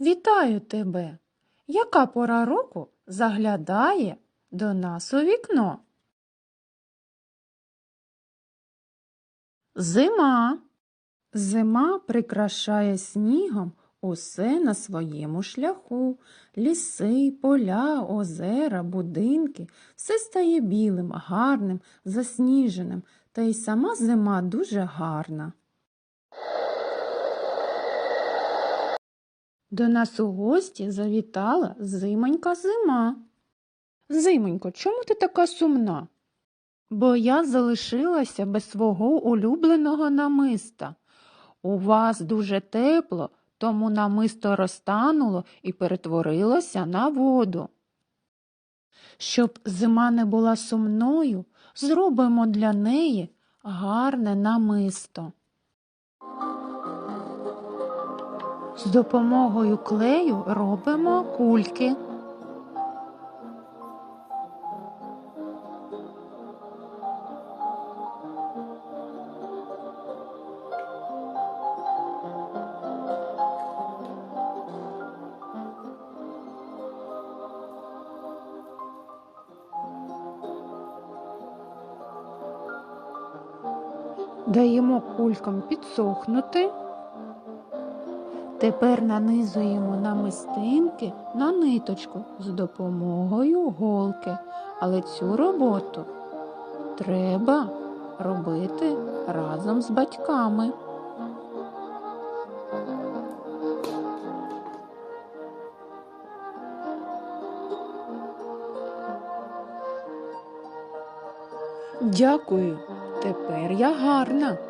Вітаю тебе. Яка пора року заглядає до нас у вікно? Зима. Зима прикрашає снігом усе на своєму шляху. Ліси, поля, озера, будинки все стає білим, гарним, засніженим, та й сама зима дуже гарна. До нас у гості завітала зимонька зима. Зимонько, чому ти така сумна? Бо я залишилася без свого улюбленого намиста. У вас дуже тепло, тому намисто розтануло і перетворилося на воду. Щоб зима не була сумною, зробимо для неї гарне намисто. З допомогою клею робимо кульки. Даємо кулькам підсохнути. Тепер нанизуємо намистинки на ниточку з допомогою голки, але цю роботу треба робити разом з батьками. Дякую, тепер я гарна.